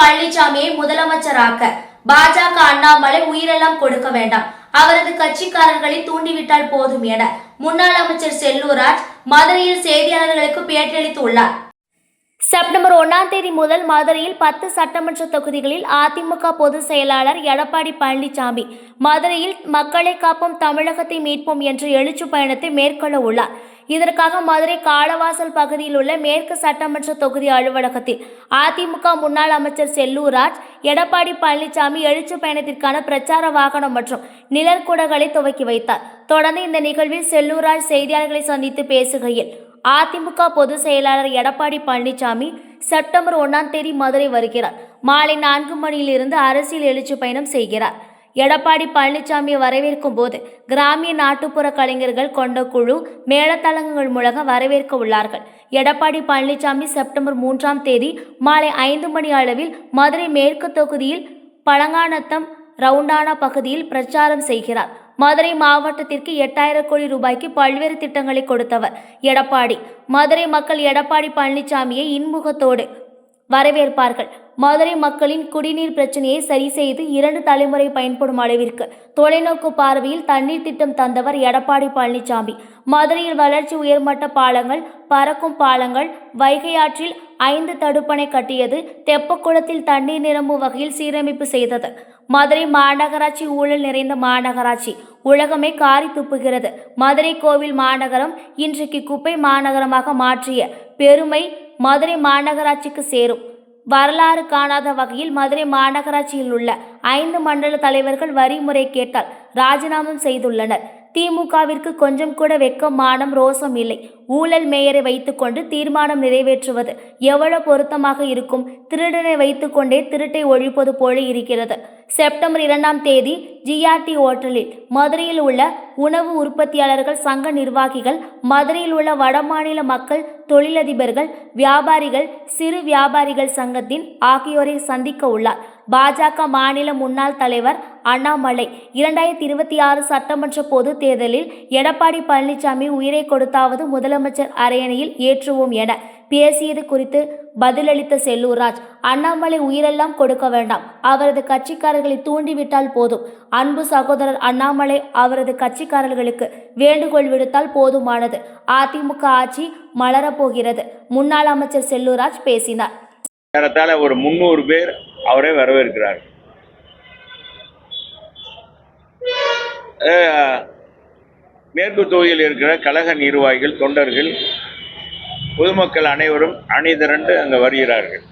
பழனிசாமியை முதலமைச்சராக்க பாஜக அண்ணாமலை உயிரெல்லாம் கொடுக்க வேண்டாம். அவரது கட்சிக்காரர்களை தூண்டிவிட்டால் போதும் என முன்னாள் அமைச்சர் செல்லூராஜ் மதுரையில் செய்தியாளர்களுக்கு பேட்டியளித்துள்ளார் செப்டம்பர் ஒன்றாம் தேதி முதல் மதுரையில் பத்து சட்டமன்ற தொகுதிகளில் அதிமுக பொதுச் செயலாளர் எடப்பாடி பழனிசாமி மதுரையில் மக்களை காப்போம் தமிழகத்தை மீட்போம் என்ற எழுச்சி பயணத்தை மேற்கொள்ள உள்ளார். இதற்காக மதுரை காளவாசல் பகுதியில் உள்ள மேற்கு சட்டமன்ற தொகுதி அலுவலகத்தில் அதிமுக முன்னாள் அமைச்சர் செல்லூராஜ் எடப்பாடி பழனிசாமி எழுச்சி பயணத்திற்கான பிரச்சார வாகனம் மற்றும் நிழற்குடங்களை துவக்கி வைத்தார். தொடர்ந்து இந்த நிகழ்வில் செல்லூராஜ் செய்தியாளர்களை சந்தித்து பேசுகையில் அதிமுக பொதுச் செயலாளர் எடப்பாடி பழனிசாமி செப்டம்பர் ஒன்றாம் தேதி மதுரை வருகிறார். மாலை நான்கு மணியிலிருந்து அரசியல் எழுச்சி பயணம் செய்கிறார். எடப்பாடி பழனிசாமியை வரவேற்கும் போது கிராமிய நாட்டுப்புற கலைஞர்கள் கொண்ட குழு மேளதளங்கள் மூலம் வரவேற்க உள்ளார்கள். எடப்பாடி பழனிசாமி செப்டம்பர் மூன்றாம் தேதி மாலை ஐந்து மணி அளவில் மதுரை மேற்கு தொகுதியில் பழங்கானத்தம் ரவுண்டானா பகுதியில் பிரச்சாரம் செய்கிறார். மதுரை மாவட்டத்திற்கு எட்டாயிரம் கோடி ரூபாய்க்கு பல்வேறு திட்டங்களை கொடுத்தவர் எடப்பாடி. மதுரை மக்கள் எடப்பாடி பழனிசாமியை இன்முகத்தோடு வரவேற்பார்கள். மதுரை மக்களின் குடிநீர் பிரச்சனையை சரி செய்து இரண்டு தலைமுறை பயன்படும் அளவிற்கு தொலைநோக்கு பார்வையில் தண்ணீர் திட்டம் தந்தவர் எடப்பாடி பழனிசாமி. மதுரையில் வளர்ச்சி உயர்மட்ட பாலங்கள் பறக்கும் பாலங்கள் வைகை ஆற்றில் ஐந்து தடுப்பணை கட்டியது தெப்பக்குளத்தில் தண்ணீர் நிரம்பும் வகையில் சீரமைப்பு செய்தது. மதுரை மாநகராட்சி ஊழல் நிறைந்த மாநகராட்சி. உலகமே காரி துப்புகிறது. மதுரை கோவில் மாநகரம் இன்றைக்கு குப்பை மாநகரமாக மாற்றிய பெருமை மதுரை மாநகராட்சிக்கு சேரும். வரலாறு காணாத வகையில் மதுரை மாநகராட்சியில் உள்ள ஐந்து மண்டல தலைவர்கள் வரி முறை கேட்டால் ராஜினாமம் செய்துள்ளனர். திமுகவிற்கு கொஞ்சம் கூட வெக்கம் மானம் ரோசம் இல்லை. ஊழல் மேயரை வைத்துக்கொண்டு தீர்மானம் நிறைவேற்றுவது எவ்வளவு பொருத்தமாக இருக்கும்? திருடனை வைத்துக்கொண்டே திருட்டை ஒழிப்பது போல இருக்கிறது. செப்டம்பர் இரண்டாம் தேதி ஜிஆர்டி ஓட்டலில் மதுரையில் உள்ள உணவு உற்பத்தியாளர்கள் சங்க நிர்வாகிகள் மதுரையில் உள்ள வடமாநில மக்கள் தொழிலதிபர்கள் வியாபாரிகள் சிறு வியாபாரிகள் சங்கத்தின் ஆகியோரை சந்திக்க உள்ளார். பாஜக மாநில முன்னாள் தலைவர் அண்ணாமலை இரண்டாயிரத்தி இருபத்தி ஆறு சட்டமன்ற பொது தேர்தலில் எடப்பாடி பழனிசாமி உயிரை கொடுத்தாவது முதலமைச்சர் அரையணையில் ஏற்றுவோம் என பேசியது குறித்து பதிலளித்த செல்லூராஜ் அண்ணாமலை உயிரெல்லாம் கொடுக்க வேண்டாம். அவரது கட்சிக்காரர்களை தூண்டிவிட்டால் போதும். அன்பு சகோதரர் அண்ணாமலை அவரது கட்சிக்காரர்களுக்கு வேண்டுகோள் விடுத்தால் போதுமானது. அதிமுக ஆட்சி மலரப்போகிறது. முன்னாள் அமைச்சர் செல்லூராஜ் பேசினார். ஏறத்தாழ ஒரு முன்னூறு பேர் அவரை வரவேற்கிறார் மேற்கு தொகுதியில் இருக்கிற கழக நிர்வாகிகள் தொண்டர்கள் பொதுமக்கள் அனைவரும் அணிதிரண்டு அங்கே வருகிறார்கள்.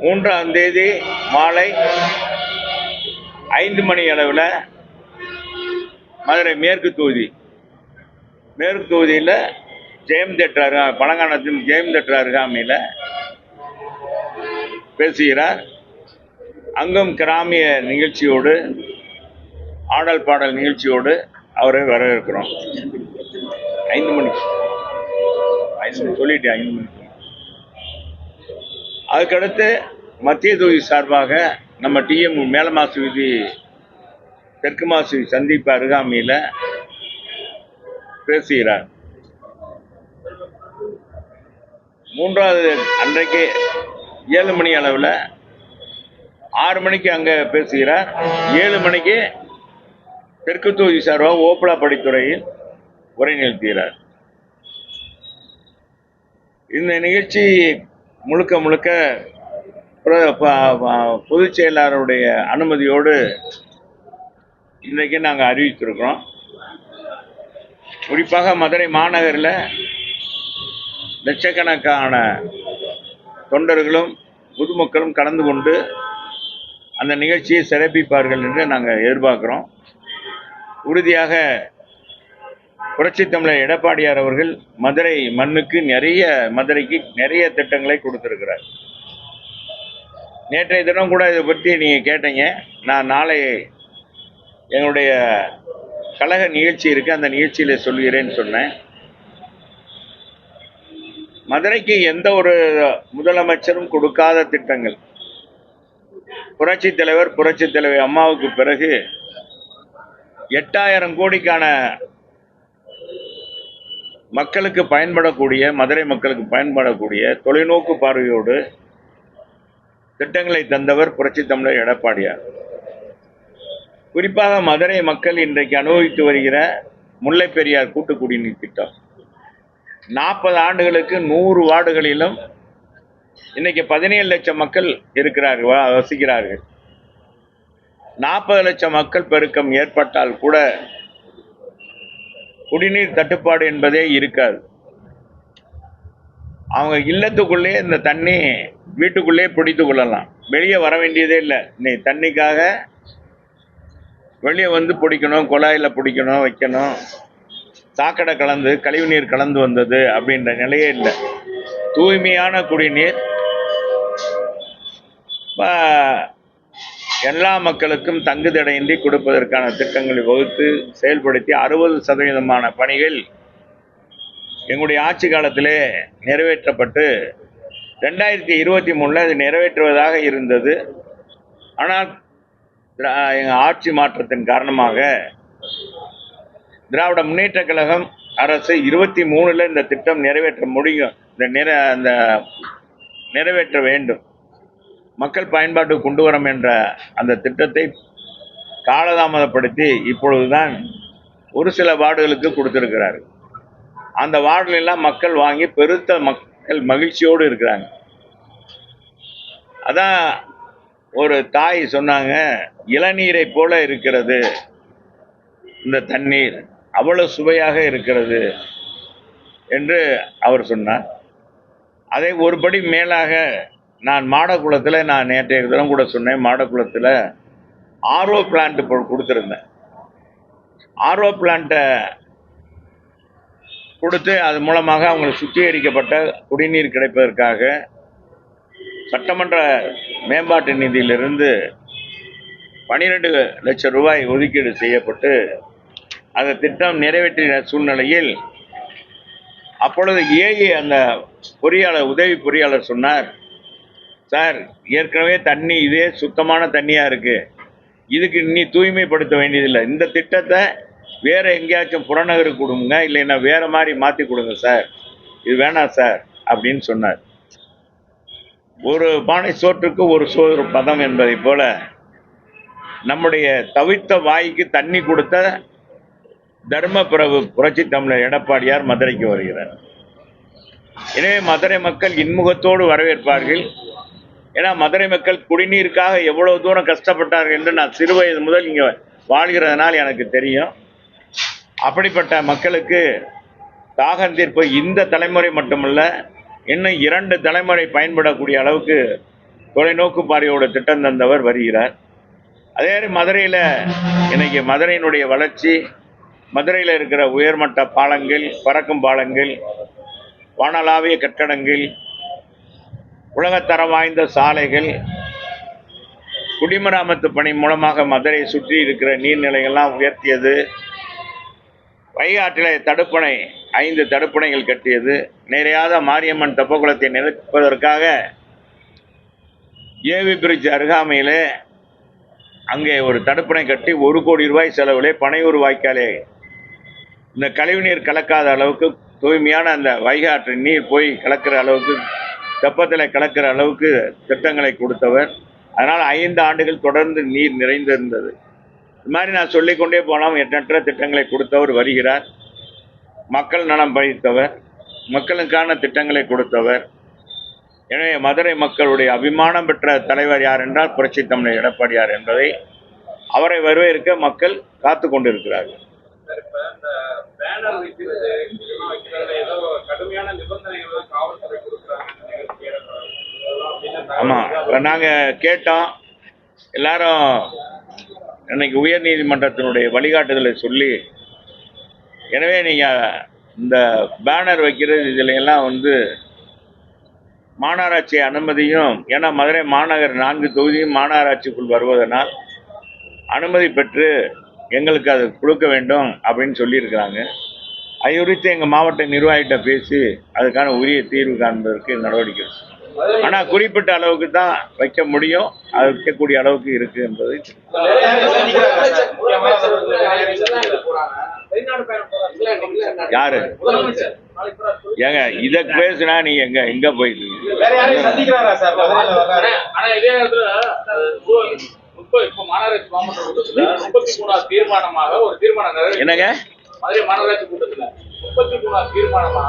மூன்றாம் தேதி மாலை ஐந்து மணி அளவில் மதுரை மேற்கு தொகுதி மேற்கு தொகுதியில் ஜெயம் தேட்டர் அருகா ஜெயம் தேட்டர் அருகாமையில் பேசுகிறார். அங்கும் கிராமிய நிகழ்ச்சியோடு ஆடல் பாடல் நிகழ்ச்சியோடு அவரை வரவேற்கிறோம். ஐந்து மணிக்கு. ஐந்து சொல்லிட்டேன் ஐந்து மணிக்கு. அதுக்கடுத்து மத்திய தொகுதி சார்பாக நம்ம டிஎம் மேலமாசு வீதி தெற்கு மாசு சந்திப்பு அருகாமையில் பேசுகிறார். மூன்றாவது அன்றைக்கு ஏழு மணி அளவில் ஆறு மணிக்கு அங்கே பேசுகிறார். ஏழு மணிக்கு தெற்கு தொகுதி சார்பாக ஓப்பலா படித்துறையில் உரை நிறுத்துகிறார் இந்த நிகழ்ச்சி முழுக்க முழுக்க பிர- ப- பொதுச் செயலாளருடைய அனுமதியோடு இன்றைக்கு நாங்கள் அறிவித்திருக்கிறோம். குறிப்பாக மதுரை மாநகரில் லட்சக்கணக்கான தொண்டர்களும் பொதுமக்களும் கலந்து கொண்டு அந்த நிகழ்ச்சியை சிறப்பிப்பார்கள் என்று நாங்கள் எதிர்பார்க்குறோம். உறுதியாக புரட்சித் தமிழர் எடப்பாடியார் அவர்கள் மதுரை மண்ணுக்கு நிறைய மதுரைக்கு நிறைய திட்டங்களை கொடுத்துருக்கிறார். நேற்றைய தினம் கூட இதை பற்றி நீங்கள் கேட்டீங்க. நான் நாளை எங்களுடைய கழக நிகழ்ச்சி இருக்குது அந்த நிகழ்ச்சியில் சொல்கிறேன்னு சொன்னேன். மதுரைக்கு எந்த ஒரு முதலமைச்சரும் கொடுக்காத திட்டங்கள். புரட்சி தலைவர் புரட்சி தலைவர் அம்மாவுக்கு பிறகு எட்டாயிரம் கோடிக்கான மக்களுக்கு பயன்படக்கூடிய மதுரை மக்களுக்கு பயன்படக்கூடிய தொலைநோக்கு பார்வையோடு திட்டங்களை தந்தவர் புரட்சி தமிழர் எடப்பாடியார். குறிப்பாக மதுரை மக்கள் இன்றைக்கு அனுபவித்து வருகிற முல்லை பெரியார் கூட்டு குடிநீர் திட்டம். நாற்பது ஆண்டுகளுக்கு நூறு வார்டுகளிலும் இன்னைக்கு பதினேழு லட்சம் மக்கள் இருக்கிறார்கள் வசிக்கிறார்கள். நாற்பது லட்சம் மக்கள் பெருக்கம் ஏற்பட்டால் கூட குடிநீர் தட்டுப்பாடு என்பதே இருக்காது. அவங்க இல்லத்துக்குள்ளே இந்த தண்ணி வீட்டுக்குள்ளே பிடித்து கொள்ளலாம். வெளியே வர வேண்டியதே இல்லை. இன்னைக்கு தண்ணிக்காக வெளியே வந்து பிடிக்கணும் குழாயில் பிடிக்கணும் வைக்கணும். சாக்கடை கலந்து கழிவுநீர் கலந்து வந்தது அப்படின்ற நிலையே இல்லை. தூய்மையான குடிநீர் எல்லா மக்களுக்கும் தங்குதடையின்றி கொடுப்பதற்கான திட்டங்களை வகுத்து செயல்படுத்தி அறுபது சதவீதமான பணிகள் எங்களுடைய ஆட்சி காலத்திலே நிறைவேற்றப்பட்டு ரெண்டாயிரத்தி இருபத்தி மூணில் அது நிறைவேற்றுவதாக இருந்தது. ஆனால் திரா- எங்கள் ஆட்சி மாற்றத்தின் காரணமாக திராவிட முன்னேற்ற கழகம் அரசு இருபத்தி மூணில் இந்த திட்டம் நிறைவேற்ற முடியும் இந்த நிற அந்த நிறைவேற்ற வேண்டும். மக்கள் பயன்பாட்டுக்கு கொண்டு வரும் என்ற அந்த திட்டத்தை காலதாமதப்படுத்தி இப்பொழுதுதான் ஒரு சில வார்டுகளுக்கு கொடுத்துருக்கிறாரு அந்த வார்டுலெல்லாம் மக்கள் வாங்கி பெருத்த மக்கள் மகிழ்ச்சியோடு இருக்கிறாங்க. அதான் ஒரு தாய் சொன்னாங்க இளநீரை போல இருக்கிறது இந்த தண்ணீர் அவ்வளோ சுவையாக இருக்கிறது என்று அவர் சொன்னார். அதை ஒருபடி மேலாக நான் மாடக்குளத்தில் நான் நேற்றைய தினம் கூட சொன்னேன் மாடக்குளத்தில் ஆர்ஓ பிளான்ட் கொடுத்துருந்தேன். ஆர்ஓ பிளான்ட்டை கொடுத்து அது மூலமாக அவங்களுக்கு சுத்திகரிக்கப்பட்ட குடிநீர் கிடைப்பதற்காக சட்டமன்ற மேம்பாட்டு நிதியிலிருந்து பனிரெண்டு லட்சம் ரூபாய் ஒதுக்கீடு செய்யப்பட்டு அந்த திட்டம் நிறைவேற்றின சூழ்நிலையில் அப்பொழுது ஏஏ அந்த பொறியாளர் உதவி பொறியாளர் சொன்னார் சார் ஏற்கனவே தண்ணி இதே சுத்தமான தண்ணியாக இருக்குது இதுக்கு நீ தூய்மைப்படுத்த வேண்டியதில்லை. இந்த திட்டத்தை வேறு எங்கேயாச்சும் புறநகருக்கு கொடுங்க இல்லைன்னா வேறு மாதிரி மாற்றி கொடுங்க சார். இது வேணாம் சார் அப்படின்னு சொன்னார். ஒரு பானை சோற்றுக்கு ஒரு சோறு பதம் என்பதை போல நம்முடைய தவித்த வாய்க்கு தண்ணி கொடுத்த தர்மபிரபு புரட்சி தமிழர் எடப்பாடியார் மதுரைக்கு வருகிறார். எனவே மதுரை மக்கள் இன்முகத்தோடு வரவேற்பார்கள். ஏன்னா மதுரை மக்கள் குடிநீருக்காக எவ்வளவு தூரம் கஷ்டப்பட்டார்கள் என்று நான் சிறு வயது முதல் இங்கே வாழ்கிறதுனால் எனக்கு தெரியும். அப்படிப்பட்ட மக்களுக்கு தாகம் தீர்ப்பு இந்த தலைமுறை மட்டுமல்ல இன்னும் இரண்டு தலைமுறை பயன்படக்கூடிய அளவுக்கு தொலைநோக்கு பார்வையோட திட்டம் தந்தவர் வருகிறார். அதே மாதிரி மதுரையில் இன்னைக்கு மதுரையினுடைய வளர்ச்சி மதுரையில் இருக்கிற உயர்மட்ட பாலங்கள் பறக்கும் பாலங்கள் வானலாவிய கட்டடங்கள் உலகத்தரம் வாய்ந்த சாலைகள் குடிமராமத்து பணி மூலமாக மதுரையை சுற்றி இருக்கிற நீர்நிலைகள்லாம் உயர்த்தியது வைகை தடுப்பணை ஐந்து தடுப்பணைகள் கட்டியது நிறையாத மாரியம்மன் தெப்பகுளத்தை நிரப்பதற்காக ஏவி பிரிட்ஜ் அருகாமையிலே அங்கே ஒரு தடுப்பணை கட்டி ஒரு கோடி ரூபாய் செலவிலே பனையூர் வாய்க்காலே இந்த கழிவுநீர் கலக்காத அளவுக்கு தூய்மையான அந்த வைகாற்று நீர் போய் கலக்கிற அளவுக்கு தெப்பத்தில் கலக்கிற அளவுக்கு திட்டங்களை கொடுத்தவர். அதனால் ஐந்து ஆண்டுகள் தொடர்ந்து நீர் நிறைந்திருந்தது. இது மாதிரி நான் சொல்லிக்கொண்டே போனால் எண்ணற்ற திட்டங்களை கொடுத்தவர் வருகிறார். மக்கள் நலம் பழித்தவர் மக்களுக்கான திட்டங்களை கொடுத்தவர். எனவே மதுரை மக்களுடைய அபிமானம் பெற்ற தலைவர் யார் என்றால் புரட்சி தமிழர் எடப்பாடியார் என்பதை அவரை வரவேற்க மக்கள் காத்து கொண்டிருக்கிறார்கள். பேனர் வைக்கிறது ஏதோ கடுமையான நிபந்தனைகள் காவல்துறை கொடுக்குறாங்கன்னு நிகழ்ச்சி அப்படின்னு ஆமாம் நாங்கள் கேட்டோம். எல்லாரும் இன்னைக்கு உயர் நீதிமன்றத்தினுடைய வழிகாட்டுதலை சொல்லி எனவே நீங்கள் இந்த பேனர் வைக்கிறது இதில் எல்லாம் வந்து மாநகராட்சி அனுமதியும் ஏன்னா மதுரை மாநகர் நான்கு தொகுதியும் மாநகராட்சிக்குள் வருவதனால் அனுமதி பெற்று எங்களுக்கு அது கொடுக்க வேண்டும் அப்படின்னு சொல்லியிருக்கிறாங்க. அது குறித்து எங்கள் மாவட்ட நிர்வாகிகிட்ட பேசி அதுக்கான உரிய தீர்வு காண்பதற்கு நடவடிக்கை ஆனா குறிப்பிட்ட அளவுக்கு தான் வைக்க முடியும். அது வைக்கக்கூடிய அளவுக்கு இருக்கு என்பது யாரு. ஏங்க இத பேசுனா நீ எங்க எங்க போயிட்டு என்னங்க? மதுரை மாநகராட்சி கூட்டத்துல முப்பத்தி மூணாவது தீர்மானமா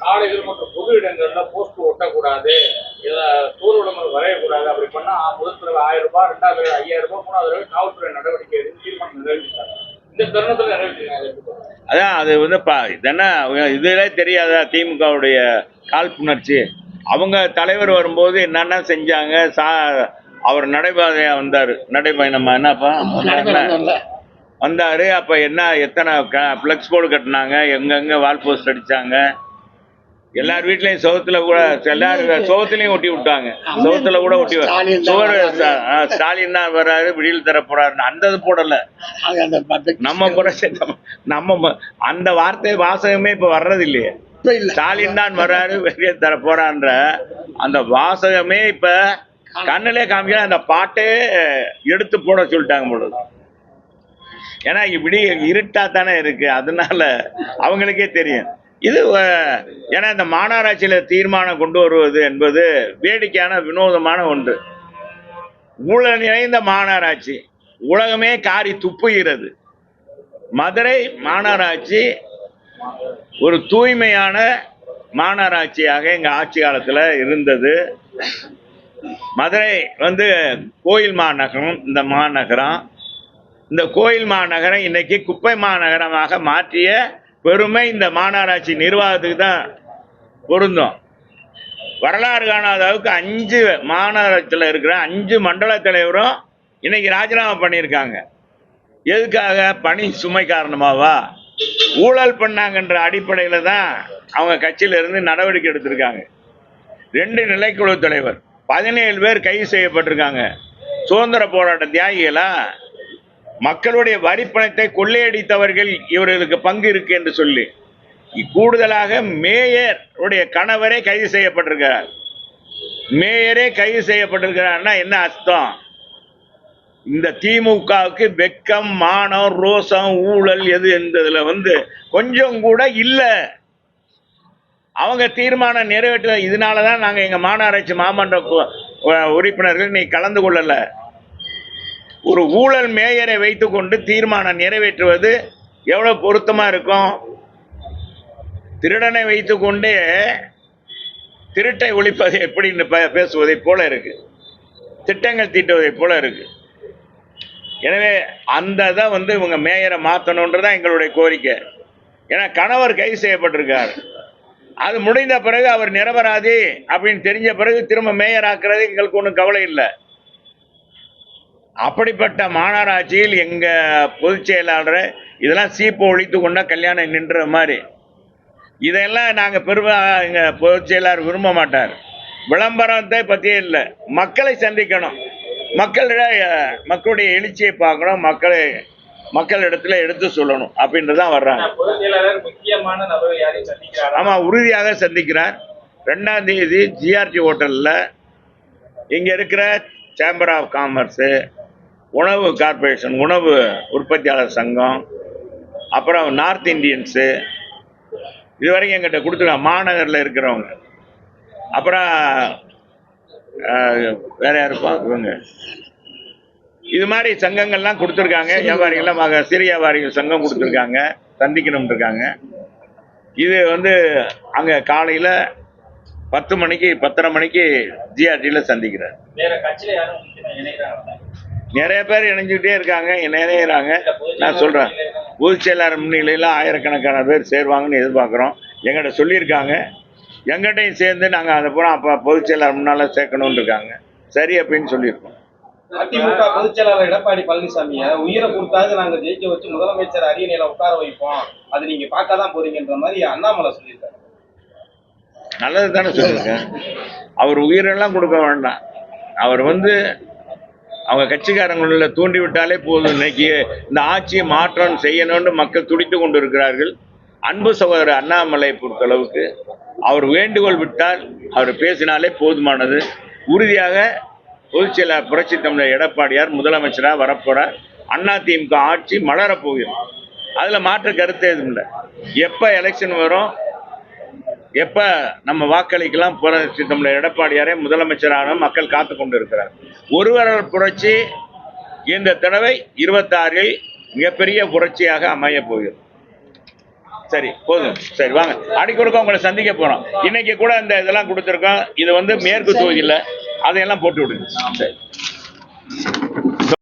சாலைகள் மற்றும் பொது இடங்கள்ல போஸ்ட் ஒட்டக்கூடாது. இத தூர் விளம்பரம் வரையக்கூடாது. அப்படி பண்ணா முதல் தடவை ஆயிரம் ரூபாய் ரெண்டாவது தடவை ஐயாயிரம் ரூபாய் மூணாவது தடவை காவல்துறை நடவடிக்கை எடுத்து தீர்மானம் நிறைவேற்றிட்டாங்க. இந்த தருணத்துல நிறைவேற்றிருக்காங்க அதான் அது வந்து பா இதென்ன இதுலே தெரியாதா திமுகவுடைய காழ்ப்புணர்ச்சி? அவங்க தலைவர் வரும்போது என்னென்ன செஞ்சாங்க? சா அவர் நடைபாதையா வந்தார். நடைபயணமா? என்னப்பா? வந்தார். அப்போ என்ன எத்தனை ஃப்ளெக்ஸ் போர்டு கட்டினாங்க எங்கெங்கே வால் போஸ்ட் அடித்தாங்க எல்லார் வீட்லேயும் சோத்துல கூட எல்லாரும் சோத்துலையும் ஒட்டி விட்டாங்க. சோத்துல கூட ஒட்டி சுவர் ஸ்டாலின் தான் வர்றாரு விடியல் தர போறாருன்னு. அந்த இது போடல. நம்ம கூட நம்ம- அந்த வார்த்தை வாசகமே இப்ப வர்றது இல்லையே ஸ்டாலின் தான் வர்றாரு வெளியே தர போறான்ற அந்த வாசகமே இப்ப கண்ணிலே காமிக்கிற அந்த பாட்டே எடுத்து போட சொல்லிட்டாங்க பொழுது ஏன்னா இப்படி இருட்டா தானே இருக்கு. அதனால அவங்களுக்கே தெரியும். இது ஏன்னா இந்த மாநகராட்சியில் தீர்மானம் கொண்டு வருவது என்பது வேடிக்கையான வினோதமான ஒன்று. ஊழல் நிறைந்த மாநகராட்சி உலகமே காரி துப்புகிறது. மதுரை மாநகராட்சி ஒரு தூய்மையான மாநகராட்சியாக எங்கள் ஆட்சி காலத்தில் இருந்தது. மதுரை வந்து கோயில் மாநகரம் இந்த மாநகரம். இந்த கோயில் மாநகரம் இன்னைக்கு குப்பை மாநகரமாக மாற்றிய பெருமை இந்த மாநகராட்சி நிர்வாகத்துக்கு தான் பொருந்தும். வரலாறு காணாத அளவுக்கு அஞ்சு மாநகராட்சியில் இருக்கிற அஞ்சு மண்டல தலைவரும் இன்னைக்கு ராஜினாமா பண்ணியிருக்காங்க. எதுக்காக? பணி சுமை காரணமாவா? ஊழல் பண்ணாங்கன்ற அடிப்படையில் தான் அவங்க கட்சியில இருந்து நடவடிக்கை எடுத்திருக்காங்க. ரெண்டு நிலைக்குழு தலைவர் பதினேழு பேர் கைது செய்யப்பட்டிருக்காங்க. சுதந்திர போராட்ட தியாகிகளா? மக்களுடைய வரிப்பணத்தை கொள்ளையடித்தவர்கள் இவர்களுக்கு பங்கு இருக்கு என்று சொல்லி கூடுதலாக மேயர் உடைய கணவரே கைது செய்யப்பட்டிருக்கிறார். மேயரே கைது செய்யப்பட்டிருக்கிறார்னா என்ன அர்த்தம்? இந்த திமுகவுக்கு வெக்கம் மானம் ரோசம் ஊழல் எது என்பதுல வந்து கொஞ்சம் கூட இல்லை. அவங்க தீர்மானம் நிறைவேற்ற இதனால தான் நாங்கள் எங்கள் மாநகராட்சி மாமன்ற உறுப்பினர்கள் நீ கலந்து கொள்ளலை. ஒரு ஊழல் மேயரை வைத்துக்கொண்டு தீர்மானம் நிறைவேற்றுவது எவ்வளோ பொருத்தமாக இருக்கும்? திருடனை வைத்துக்கொண்டே திருட்டை ஒழிப்பது எப்படின்னு பே- பேசுவதைப் போல இருக்கு. திட்டங்கள் தீட்டுவதைப் போல இருக்கு. எனவே அந்த இதை வந்து இவங்க மேயரை மாற்றணுன்றதான் எங்களுடைய கோரிக்கை. ஏன்னா கணவர் கைது செய்யப்பட்டிருக்கார். அது முடிந்த பிறகு அவர் நிரபராதி அப்படின்னு தெரிஞ்ச பிறகு திரும்ப மேயர் ஆக்குறது எங்களுக்கு ஒன்றும் கவலை இல்லை. அப்படிப்பட்ட மாநகராட்சியில் எங்க பொதுச் செயலாளர் இதெல்லாம் சீப்பை ஒழித்து கொண்டா கல்யாணம் நின்ற மாதிரி. இதெல்லாம் நாங்கள் பெருமை எங்க பொதுச் செயலாளர் விரும்ப மாட்டார். விளம்பரத்தை பற்றியே இல்லை. மக்களை சந்திக்கணும். மக்களிட மக்களுடைய எழுச்சியை பார்க்கணும். மக்களை மக்களிடத்துல எடுத்து சொல்லணும் அப்படின்றதான் வர்றாங்க. ஆமாம் உறுதியாக சந்திக்கிறார். ரெண்டாம் தேதி ஜிஆர்டி ஹோட்டலில் இங்கே இருக்கிற சேம்பர் ஆஃப் காமர்ஸு உணவு கார்ப்பரேஷன் உணவு உற்பத்தியாளர் சங்கம் அப்புறம் நார்த் இந்தியன்ஸு இது வரைக்கும் எங்கிட்ட கொடுத்துருக்காங்க மாநகரில் இருக்கிறவங்க. அப்புறம் வேற யாருப்பா இவங்க. இது மாதிரி சங்கங்கள்லாம் கொடுத்துருக்காங்க. வியாபாரிகள்லாம் மக- சிறு வியாபாரிகள் சங்கம் கொடுத்துருக்காங்க. சந்திக்கணும் இருக்காங்க இது வந்து அங்கே காலையில் பத்து மணிக்கு பத்தரை மணிக்கு ஜிஆர்டியில் சந்திக்கிறார். வேற கட்சியில யாரும் நிறைய பேர் இணைஞ்சுக்கிட்டே இருக்காங்க இணையிறாங்க. நான் சொல்கிறேன் பொதுச் செயலாளர் முன்னிலையில் ஆயிரக்கணக்கான பேர் சேருவாங்கன்னு எதிர்பார்க்குறோம். எங்கிட்ட சொல்லியிருக்காங்க. எங்கிட்டையும் சேர்ந்து நாங்கள் அதை பூரா அப்போ பொதுச் செயலாளர் முன்னால் சேர்க்கணும்னு இருக்காங்க. சரி அப்படின்னு சொல்லியிருக்கோம். அதிமுக பொதுச் செயலாளர் எடப்பாடி பழனிசாமியை உயிரை கொடுத்தாவது நாங்க ஜெயிக்க வச்சு முதலமைச்சர் அரியணையில உட்கார வைப்போம். அது நீங்க பார்க்க தான் போறீங்கன்ற மாதிரி அண்ணாமலை சொல்லியிருக்காரு. நல்லது தானே சொல்லியிருக்கேன் அவர் உயிரெல்லாம் கொடுக்க வேண்டாம். அவர் வந்து அவங்க கட்சிக்காரங்களில் தூண்டிவிட்டாலே போதும். இன்னைக்கு இந்த ஆட்சியை மாற்றம் செய்யணும்னு மக்கள் துடித்து கொண்டு இருக்கிறார்கள் அன்பு சகோதரர் அண்ணாமலை பொறுத்தளவுக்கு அவர் வேண்டுகோள் விட்டால் அவர் பேசினாலே போதுமானது. உறுதியாக பொதுச்செயல புரட்சி தமிழர் எடப்பாடியார் முதலமைச்சராக வரப்போறார். அண்ணா திமுக ஆட்சி மலரப்போகிறது அதில் மாற்று கருத்து எதுவும் இல்லை. எப்போ எலெக்ஷன் வரும்? எப்ப நம்ம வாக்களிக்கலாம் புரட்சி தமிழர் எடப்பாடியாரே முதலமைச்சரான மக்கள் காத்து கொண்டு இருக்கிறார் ஒருவரல் புரட்சி இந்த தடவை இருபத்தாறில் மிகப்பெரிய புரட்சியாக அமைய போகிறது. சரி போதும். சரி வாங்க. அடிக்கொடுக்க உங்களை சந்திக்க போறோம். இன்னைக்கு கூட இந்த இதெல்லாம் கொடுத்துருக்கோம். இது வந்து மேற்கு தொகுதியில் அதையெல்லாம் போட்டு விடுங்க. சரி.